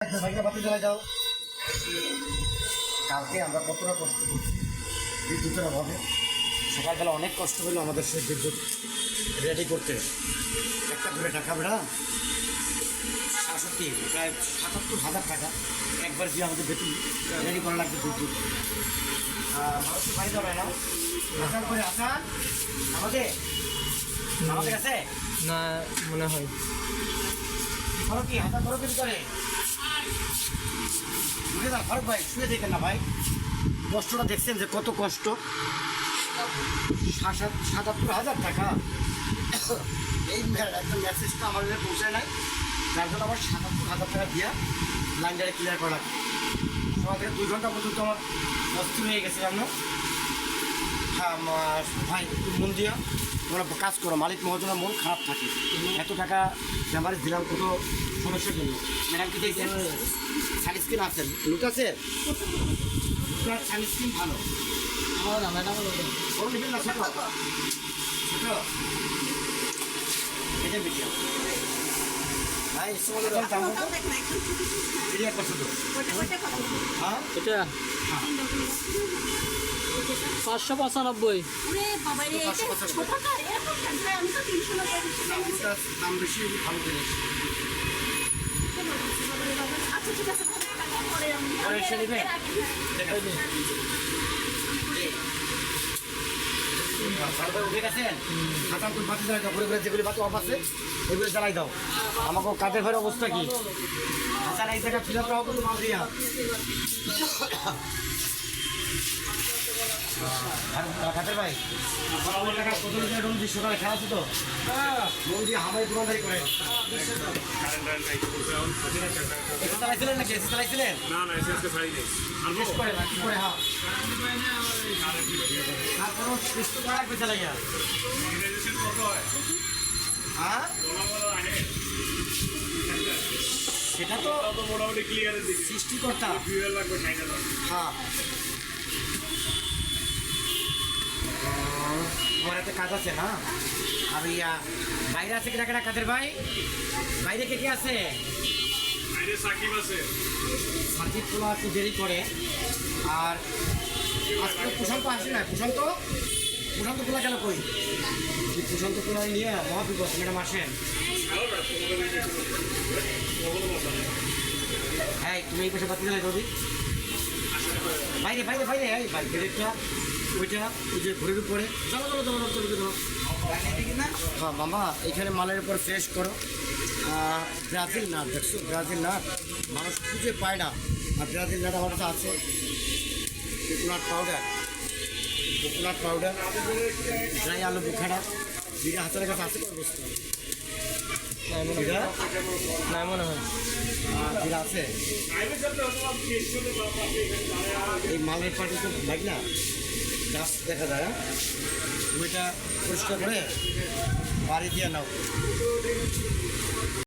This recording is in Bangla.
বাতি চলে যাও। কালকে আমরা কতটা কষ্ট করছি। বিদ্যুতের অভাবে। সকালবেলা অনেক কষ্ট হলো আমাদের সেই বিদ্যুৎ রেডি করতে। একটা করে টাকা বেড়া। সাতষট্টি প্রায় সাতাত্তর হাজার টাকা। একবার দিয়ে আমাদের বেতন রেডি করা লাগবে বিদ্যুৎ। বাড়ি যাবে না। আসান করে আসান আমাদের? আমাদের কাছে? না মনে হয়। ধরো কি? হাতা ধরো কি করে উঠে যান ফারুক ভাই, শুয়ে দেখেন না ভাই। কষ্টটা দেখছেন যে কত কষ্ট? সাত সাত- সাতাত্তর হাজার টাকা। এই একটা মেসেজটা আমাদের কাছে পৌঁছায় নাই। যার জন্য আমার সাতাত্তর হাজার টাকা দিয়ে লাইনটারে ক্লিয়ার করা। সকাল থেকে দুই ঘণ্টা পর্যন্ত আমার অস্থির হয়ে গেছিলাম না ভাই একটু মন দিয়া তোমরা কাজ করো মালিক মহাজনের মন খারাপ থাকে। এত টাকা জামারে দিলাম কত সমস্যার জন্য? ম্যাডাম কি চাইছেন সানস্ক্রিন আছেন লুক আছে? আপনার সানস্ক্রিন ভালো। আমার না ম্যাডাম বড় নেবেন না ছোট। ছোট। এটা মিডিয়াম ভাই সময় দাম এটি একবার হ্যাঁ? এটা। পাঁচশো পঁচানব্বই। করে আচ্ছা তুই বাতি জ্বালাই দাও ঘুরে ঘুরে যেগুলি বাতি আছে এগুলো জ্বালাই দাও। আমাকে কাঠের ঘরের অবস্থা কি? হাতার এই ফিল আপ দিয়া কাঠের ভাই। খেলা আছে তো হামাই দোকানদারি করে চালাইছিলেন নাকি এসে চালাইছিলেন না না এসে আজকে ছাড়ি নেই আনব শেষ করে না কি করে হ্যাঁ তারপরও করা কত হয় হ্যাঁ সেটা তো মোটামুটি লাগবে। হ্যাঁ। তোমার একটা কাজ আছে না? আর ইয়া বাইরে আছে কিনা কেনা কাজের ভাই? বাইরে কে কে আছে? সাকিব আছে। সাকিব তোলা একটু দেরি করে। আর আজকে প্রশান্ত আসে না। প্রশান্ত? প্রশান্ত তোলা গেল কই? প্রশান্ত তোলা নিয়ে মহাবিপদ ম্যাডাম আসেন। একটু হ্যাঁ তুমি এই পাশে বাতি দিলে রবি বাইরে বাইরে বাইরে বাইরে গেটেরটা ওইটা ওই যে ঘুরের উপরে। চলো চলো চলো চলো চলো চলো। হ্যাঁ মামা এখানে মালের উপর ফ্রেশ করো। ব্রাজিল নাট দেখছ? ব্রাজিল নাট মানুষ খুঁজে পায় না। আর ব্রাজিল নাট আমার কাছে আছে। Coconut powder. Coconut powder. Dry আলু বুখারা দুইটা হাতের কাছে আছে মনে হয় মনে হয়। যেটা আছে? এই মালের পাটি তো লাগ না? গাছ দেখা যায় তুমি এটা পরিষ্কার করে বাড়ি দিয়ে নাও।